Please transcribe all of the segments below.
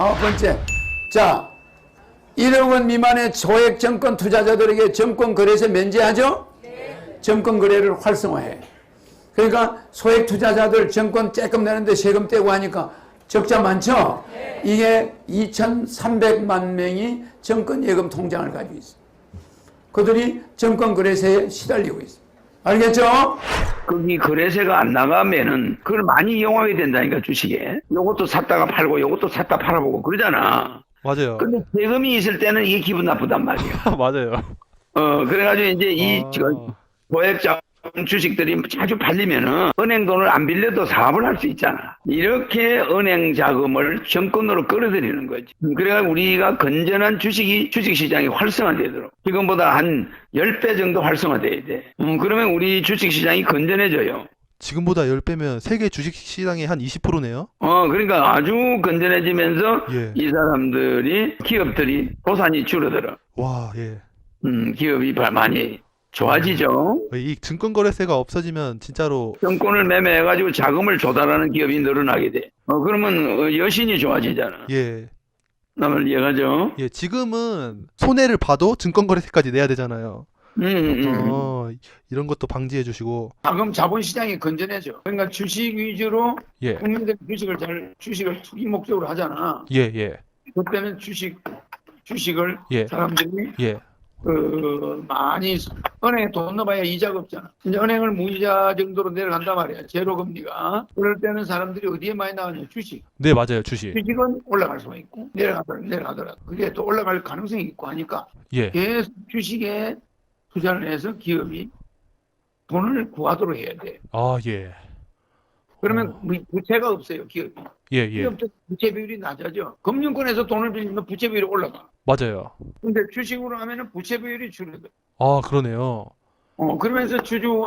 아홉 번째. 자, 1억 원 미만의 소액 정권 투자자들에게 정권 거래세 면제하죠? 정권 거래를 활성화해. 그러니까 소액 투자자들 정권 쬐끔 내는데 세금 떼고 하니까 적자 많죠? 이게 2,300만 명이 정권 예금 통장을 가지고 있어. 그들이 정권 거래세에 시달리고 있어. 알겠죠? 거기 거래세가 안 나가면은 그걸 많이 이용하게 된다니까 주식에. 요것도 샀다가 팔고 요것도 샀다 팔아보고 그러잖아. 맞아요. 근데 세금이 있을 때는 이게 기분 나쁘단 말이야. 맞아요. 어 그래가지고 이제 이 아. 저 고액자 주식들이 자주 팔리면은 은행 돈을 안 빌려도 사업을 할 수 있잖아. 이렇게 은행 자금을 정권으로 끌어들이는 거지. 그래가 우리가 건전한 주식이 주식 시장이 활성화되도록 지금보다 한 10배 정도 활성화돼야 돼. 음, 그러면 우리 주식 시장이 건전해져요. 지금보다 10배면 세계 주식 시장의 한 20%네요. 어, 그러니까 아주 건전해지면서 예. 이 사람들이 기업들이 도산이 줄어들어. 와, 예. 음, 기업이 바- 많이 좋아지죠. 이 증권 거래세가 없어지면 진짜로 정권을 매매해가지고 자금을 조달하는 기업이 늘어나게 돼. 어, 그러면 어, 여신이 좋아지잖아. 예. 남을 이해가죠? 예, 지금은 손해를 봐도 증권 거래세까지 내야 되잖아요. 음, 음, 음. 어, 이런 것도 방지해 주시고 자금 자본시장이 건전해져. 그러니까 주식 위주로 예. 국민들이 주식을 잘, 주식을 투기 목적으로 하잖아. 예, 예. 그때는 주식, 주식을 예. 사람들이 예. 그 많이 은행에 돈 넣어봐야 이자가 없잖아. 이제 은행을 무이자 정도로 내려간단 말이야. 제로 금리가. 그럴 때는 사람들이 어디에 많이 나가냐? 주식. 네, 맞아요. 주식. 주식은 올라갈 수가 있고 내려가더라도 내려가더라도 그게 또 올라갈 가능성이 있고 하니까 예. 계속 주식에 투자를 해서 기업이 돈을 구하도록 해야 돼. 아, 예. 그러면 어. 부- 부채가 없어요, 기업이. 예, 예. 기업도 부채 비율이 낮아져. 금융권에서 돈을 빌리면 부채 비율이 올라가. 맞아요. 근데 주식으로 하면은 부채 비율이 줄어들어. 아, 그러네요. 어, 그러면서 주주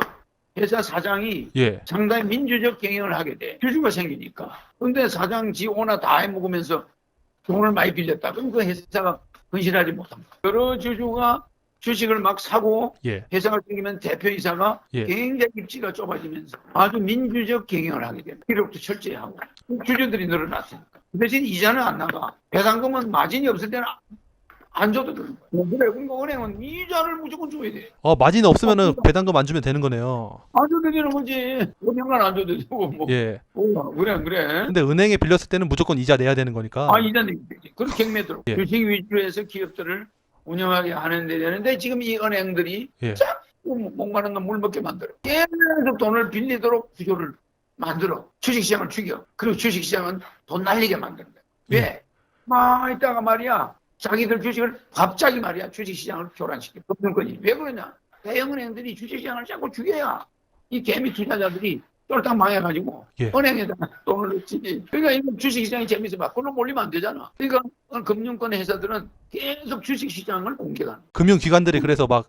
회사 사장이 예. 상당히 민주적 경영을 하게 돼. 주주가 생기니까. 근데 사장 지 오나 다 해먹으면서 돈을 많이 빌렸다. 그럼 그 회사가 건실하지 못합니다. 여러 주주가 주식을 막 사고 예. 회사가 생기면 대표이사가 예. 굉장히 입지가 좁아지면서 아주 민주적 경영을 하게 됩니다. 기록도 철저히 하고 주주들이 늘어났으니까. 그 대신 이자는 안 나가. 배당금은 마진이 없을 때는 안 줘도 되는 거야. 그래, 그러니까 은행은 이자를 무조건 줘야 돼. 어, 마진 없으면은 배당금 안 주면 되는 거네요. 안 줘도 되는 거지. 5년간 안 줘도 되고 뭐. 예. 어, 그래 그래. 근데 은행에 빌렸을 때는 무조건 이자 내야 되는 거니까. 아 이자 내면 되지. 그런 경매도록 예. 주식 위주에서 기업들을 운영하게 하는 데 되는데 지금 이 은행들이 예. 자꾸 목마른 놈물 먹게 만들어. 계속 돈을 빌리도록 구조를 만들어. 주식시장을 죽여. 그리고 주식시장은 돈 날리게 만든다. 왜? 예. 막 있다가 말이야. 자기들 주식을 갑자기 말이야. 주식시장을 교란시켜. 금융권이. 왜 그러냐? 대형은행들이 주식시장을 자꾸 죽여야 이 개미 투자자들이 쫄딱 망해가지고 예. 은행에다 돈을 넣지. 그러니까 이거 주식시장이 재밌어 봐. 그걸로 몰리면 안 되잖아. 그러니까 금융권 회사들은 계속 주식시장을 공격하는 거야. 금융기관들이 그래서 막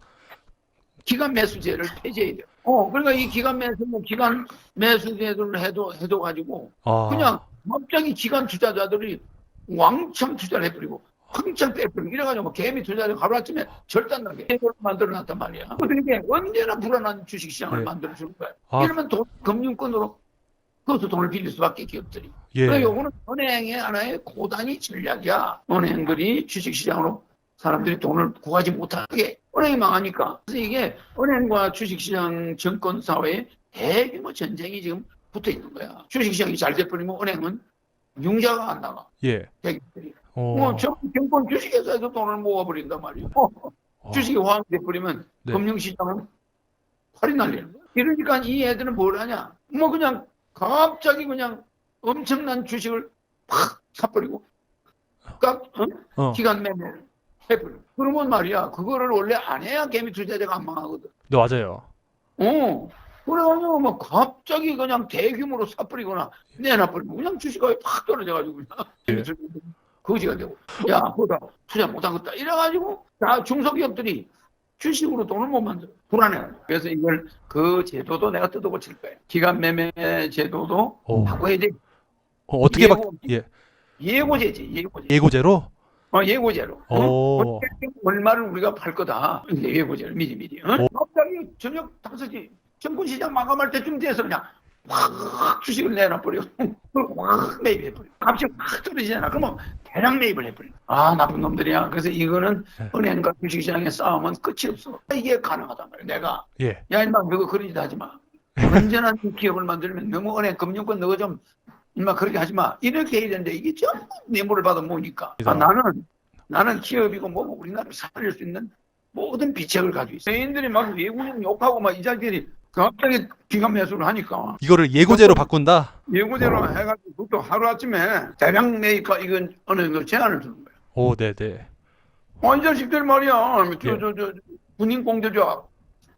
기간 매수제를 폐지해야 돼요. 어, 그러니까 이 기간 매수, 뭐 기간 매수제를 해도, 해도 가지고, 아, 그냥 갑자기 기간 투자자들이 왕창 투자를 해버리고, 황창 빼버리고, 이래가지고 뭐 개미 투자를 하루아침에 절단나게 해를 만들어 놨단 말이야. 그러니까 언제나 불안한 주식시장을 네. 만들어 주는 거야. 아. 이러면 돈, 금융권으로 그것도 돈을 빌릴 수밖에 기업들이. 예. 그러니까 요거는 은행의 하나의 고단위 전략이야. 은행들이 주식시장으로 사람들이 돈을 구하지 못하게 은행이 망하니까. 그래서 이게 은행과 주식시장 정권 사회에 대규모 전쟁이 지금 붙어 있는 거야. 주식시장이 잘 돼버리면 은행은 융자가 안 나가. 예. 대기업들이. 어. 뭐, 정- 정권 주식회사에서 돈을 모아버린단 말이야. 어, 어. 주식이 호황돼버리면 네. 금융시장은 팔이 날리는 거야. 이러니까 이 애들은 뭘 하냐? 뭐 그냥 갑자기 그냥 엄청난 주식을 팍 사버리고 깍 어? 어. 기간 매매를 해버려. 그러면 말이야 그거를 원래 안 해야 개미 투자자가 안 망하거든. 네, 맞아요. 어. 그래가지고 뭐 갑자기 그냥 대규모로 사버리거나 내놔버리면 그냥 주식이 팍 떨어져가지고 그냥 예. 거지가 되고 야 그거다 투자 못하겠다 이래가지고 다 중소기업들이 주식으로 돈을 못 만들어 불안해 그래서 이걸 그 제도도 내가 뜯어고칠 거야 기간 매매 제도도 어. 바꿔야 돼 어, 어떻게 바, 예고- 예. 예고제지 예고제 예고제로? 어, 예고제로 어? 오. 얼마를 우리가 팔 거다 예고제를 미리 미리 어? 어. 갑자기 저녁 5시 정권시장 마감할 때쯤 돼서 그냥 확 주식을 내놔버려. 확 매입해버려. 값이 확 떨어지잖아. 그러면 대량 매입을 해버려. 아, 나쁜 놈들이야. 그래서 이거는 네. 은행과 주식시장의 싸움은 끝이 없어. 이게 가능하단 말이야. 내가. 예. 야, 임마, 너거 그런 짓 하지 마. 건전한 기업을 만들면 너무 은행 금융권 너거 좀, 임마, 그렇게 하지 마. 이렇게 해야 되는데 이게 전부 뇌물을 받아 모으니까. 아, 나는, 나는 기업이고 뭐고 우리나라를 살릴 수 있는 모든 비책을 가지고 있어. 개인들이 막 외국인 욕하고 막 이 자기들이 갑자기 기관 매수를 하니까 이거를 예고제로 바꾼다. 예고대로 해가지고 그것도 하루아침에 대량 매입과 이건 어느 정도 제한을 두는 거야. 오, 네, 네. 아, 이 자식들 말이야. 저, 예. 저, 저, 군인 공제조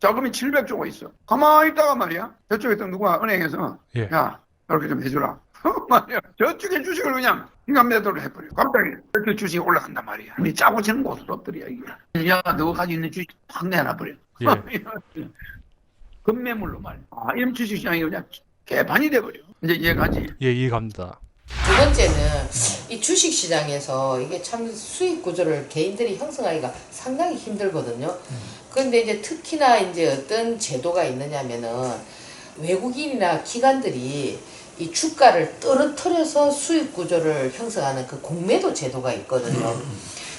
자금이 700조가 있어. 가만히 있다가 말이야. 저쪽에 있던 누가 은행에서 예. 야, 이렇게 좀 해주라. 말이야. 저쪽에 주식을 그냥 기관 매도를 해버려. 갑자기 저쪽 주식이 올라간단 말이야. 이 짜고 치는 고스톱들이야, 이게. 야, 너 가지고 있는 주식 확 내놔버려. 예. 급매물로 말이야. 아, 이런 주식시장이 그냥 개판이 돼버려. 이제 이해가지. 예, 이해갑니다. 두 번째는 이 주식 시장에서 이게 참 수익 구조를 개인들이 형성하기가 상당히 힘들거든요. 그런데 이제 특히나 이제 어떤 제도가 있느냐면은 외국인이나 기관들이 이 주가를 떨어뜨려서 수익 구조를 형성하는 그 공매도 제도가 있거든요.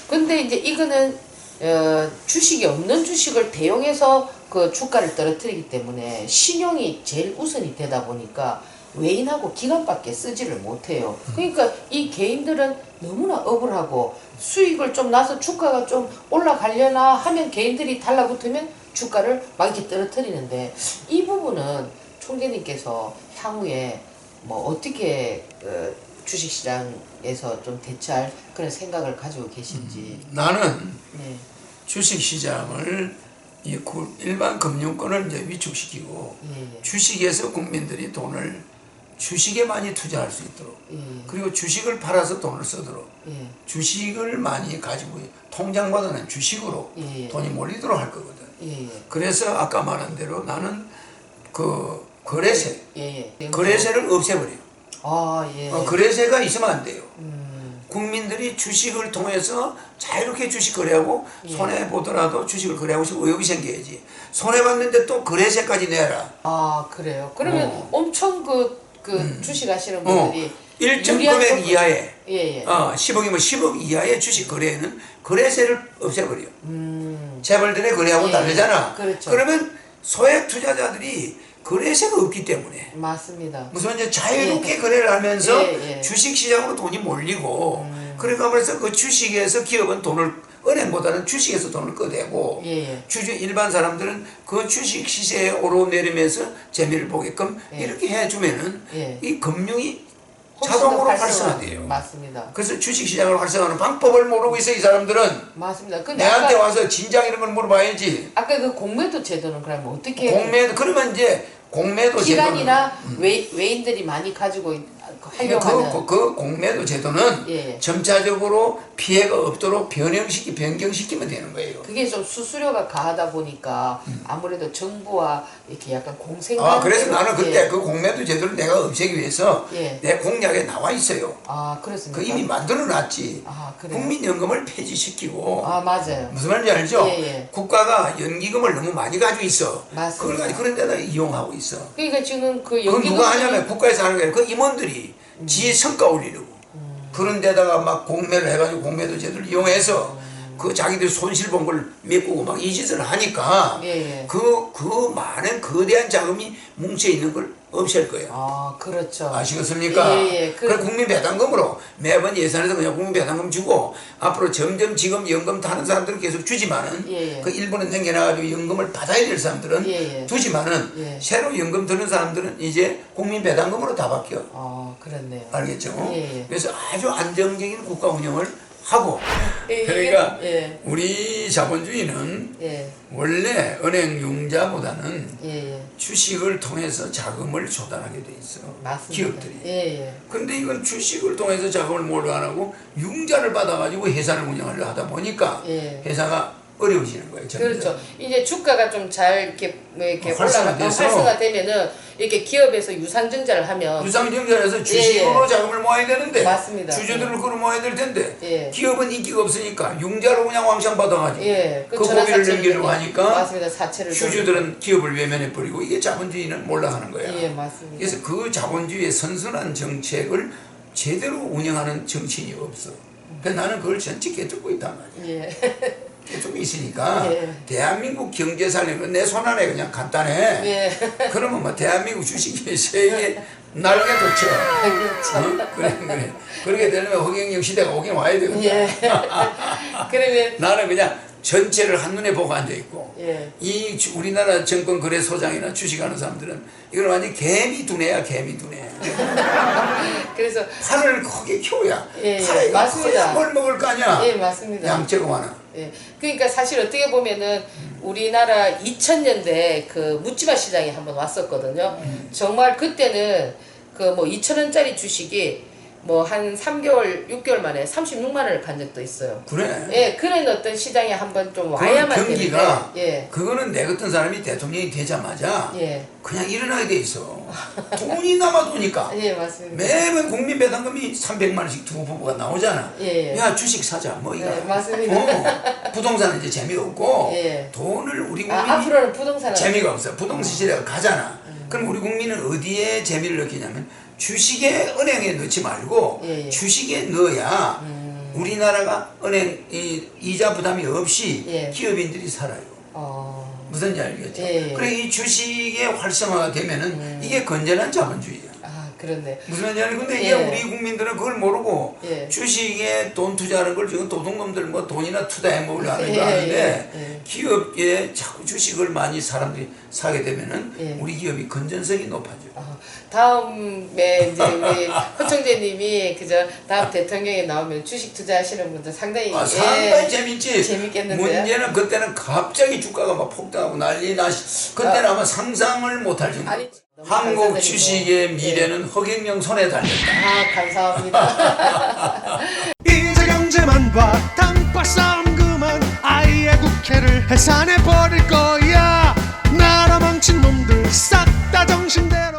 근데 이제 이거는 어, 주식이 없는 주식을 대용해서 그 주가를 떨어뜨리기 때문에 신용이 제일 우선이 되다 보니까 외인하고 기관밖에 쓰지를 못해요. 그러니까 이 개인들은 너무나 억울하고 수익을 좀 나서 주가가 좀 올라가려나 하면 개인들이 달라붙으면 주가를 막 이렇게 떨어뜨리는데 이 부분은 총재님께서 향후에 뭐 어떻게 어, 주식시장에서 좀 대처할 그런 생각을 가지고 계신지. 나는 네. 주식 시장을 이 구- 일반 금융권을 이제 위축시키고 예, 예. 주식에서 국민들이 돈을 주식에 많이 투자할 수 있도록 예, 그리고 주식을 팔아서 돈을 쓰도록 예. 주식을 많이 가지고 통장받아낸 주식으로 예, 예. 돈이 몰리도록 할 거거든. 예, 예. 그래서 아까 말한 대로 나는 그 거래세, 예, 예. 거래세를 없애버려. 아, 예. 어, 거래세가 있으면 안 돼요. 음, 국민들이 주식을 통해서 자유롭게 주식 거래하고 예. 손해 보더라도 주식을 거래하고 싶고 의욕이 생겨야지. 손해 봤는데 또 거래세까지 내라. 아, 그래요. 그러면 어. 엄청 그, 그 주식 하시는 어, 분들이 일정 유리한 금액 이하에 예, 예. 어, 10억이면 10억 이하의 주식 거래에는 거래세를 없애버려. 음, 재벌들의 거래하고 예, 다르잖아. 그렇죠. 그러면 소액 투자자들이 거래세가 없기 때문에 맞습니다. 무슨 이제 자유롭게 예. 거래를 하면서 예, 예. 주식 시장으로 돈이 몰리고 음. 그러니까 그래서 그 주식에서 기업은 돈을 은행보다는 주식에서 돈을 꺼내고 예, 예. 주주 일반 사람들은 그 주식 시세에 오르내리면서 재미를 보게끔 예. 이렇게 해주면은 예. 이 금융이 자동으로 활성화- 활성화돼요. 맞습니다. 그래서 주식 시장을 활성화하는 방법을 모르고 있어 이 사람들은 맞습니다. 근데 내한테 와서 진작 이런 걸 물어봐야지. 아까 그 공매도 제도는 그러면 어떻게 공매 그러면 이제 공매도 제도는 음. 외, 외인들이 많이 가지고 있- 그, 활용하는 그, 그 공매도 제도는 예, 예. 점차적으로 피해가 없도록 변형시키 변경시키면 되는 거예요. 그게 좀 수수료가 가하다 보니까 아무래도 정부와 이렇게 약간 공생 음. 아 그래서 나는 그때 예. 그 공매도 제도를 내가 없애기 위해서 예. 내 공약에 나와 있어요. 아 그렇습니까? 그 이미 만들어놨지. 아 그래요? 국민연금을 폐지시키고 아 맞아요. 무슨 말인지 알죠? 예, 예. 국가가 연기금을 너무 많이 가지고 있어. 맞습니다. 그걸 가지고 그런 데다 이용하고 있어. 그러니까 지금 그 연기금 누가 하냐면 국가에서 하는 게 아니라 그 임원들이 음. 지 성과 올리려고 그런 데다가 막 공매를 해가지고 공매도 제도를 이용해서 음. 그 자기들 손실 본 걸 메꾸고 막 이 짓을 하니까 예, 예. 그, 그 많은 거대한 자금이 뭉쳐 있는 걸 없앨 거예요. 아 그렇죠. 아시겠습니까? 예, 예. 그래 국민 배당금으로 매번 예산에서 그냥 국민 배당금 주고 앞으로 점점 지금 연금 타는 사람들은 계속 주지만은 예, 예. 그 일부는 남겨놔가지고 연금을 받아야 될 사람들은 예, 예. 두지만은 예. 새로 연금 드는 사람들은 이제 국민 배당금으로 다 바뀌어. 아 그렇네요. 알겠죠? 예, 예. 그래서 아주 안정적인 국가 운영을 하고 예, 그러니까 예. 우리 자본주의는 예, 원래 은행 융자보다는 예, 예. 주식을 통해서 자금을 조달하게 돼 있어. 맞습니다. 기업들이. 예, 예. 근데 이건 주식을 통해서 자금을 안 하고 융자를 받아가지고 회사를 운영하려 하다 보니까 예. 회사가 어려워지는 거예요. 점점. 그렇죠. 이제 주가가 좀 잘 이렇게 뭐 이렇게 활성화 올라가 돼서. 활성화되면은 이렇게 기업에서 유상증자를 하면 유상증자에서 주식으로 예, 예. 자금을 모아야 되는데 맞습니다. 주주들을 끌어 모아야 될 텐데 예. 기업은 인기가 없으니까 융자로 그냥 왕창 받아가지고 예, 그 전환 고비를 넘기려고 좀- 하니까 맞습니다. 사채를 좀- 주주들은 기업을 외면해 버리고 이게 자본주의는 몰락하는 거야. 예, 맞습니다. 그래서 그 자본주의의 선선한 정책을 제대로 운영하는 정치인이 없어. 그래서 나는 그걸 전체 깨닫고 있단 말이야. 예. 깨닫고 있으니까 예. 대한민국 경제 살리는 내손 안에 그냥 간단해. 예. 그러면 뭐 대한민국 주식이 세계 날개 도 쳐. 그렇죠. 어? 그래 그래. 그렇게 되려면 허경영 시대가 오긴 와야 되거든. 예. 그러면 나는 그냥 전체를 한눈에 보고 앉아 있고 예. 이 주- 우리나라 정권 거래 소장이나 주식하는 사람들은 이건 완전 개미 두뇌야 개미 두뇌. 그래서 팔을 크게 키워야 예, 예, 팔이 맞습니다. 뭘 먹을 거 아니야. 예, 맞습니다. 양재고 하나. 예. 그러니까 사실 어떻게 보면은 우리나라 2000년대 그 묻지마 시장에 한번 왔었거든요. 정말 그때는 그 뭐 2,000원짜리 주식이 뭐 한 3개월, 6개월 만에 36만 원을 간 적도 있어요. 그래. 예, 그런 어떤 시장에 한번 좀 와야만 경기가 되는데, 예, 그거는 내 같은 사람이 대통령이 되자마자 예, 그냥 일어나게 돼 있어. 돈이 남아 도니까. 예, 맞습니다. 매번 국민 배당금이 300만 원씩 두 부부가 나오잖아. 예, 예. 야 주식 사자 뭐 이거. 네, 맞습니다. 어, 부동산은 이제 재미없고 예. 돈을 우리 국민이 아, 앞으로는 부동산은 재미가 없어. 부동산 시대가 가잖아. 그럼 우리 국민은 어디에 재미를 느끼냐면 주식에 은행에 넣지 말고 예, 예. 주식에 넣어야 우리나라가 은행 이, 이자 부담이 없이 예. 기업인들이 살아요. 어, 무슨지 알겠죠? 예, 예. 그래 이 주식의 활성화가 되면은 이게 건전한 자본주의야. 아, 그렇네. 무슨 알겠 근데 이게 예. 우리 국민들은 그걸 모르고 예. 주식에 돈 투자하는 걸 지금 도둑놈들 뭐 돈이나 투자해 먹으려 하는 거 예, 아는데 예, 예. 기업에 자꾸 주식을 많이 사람들이 사게 되면은 예. 우리 기업이 건전성이 높아져. 아, 다음에 이제 우리 허청재님이 그저 다음 대통령에 나오면 주식 투자하시는 분들 상당히 아, 예, 상당히 재밌지. 재밌겠는데요? 문제는 그때는 갑자기 주가가 막 폭등하고 난리 나시. 그때는 아, 마 상상을 못할 정도. 아니, 한국 주식의 예. 미래는 네. 허경영 손에 달렸다. 아 감사합니다. 이제 경제만 봐 땅바 싸움 그만 아예 국회를 해산해 버릴 거야 나라 망친 놈들 싹 다 정신대.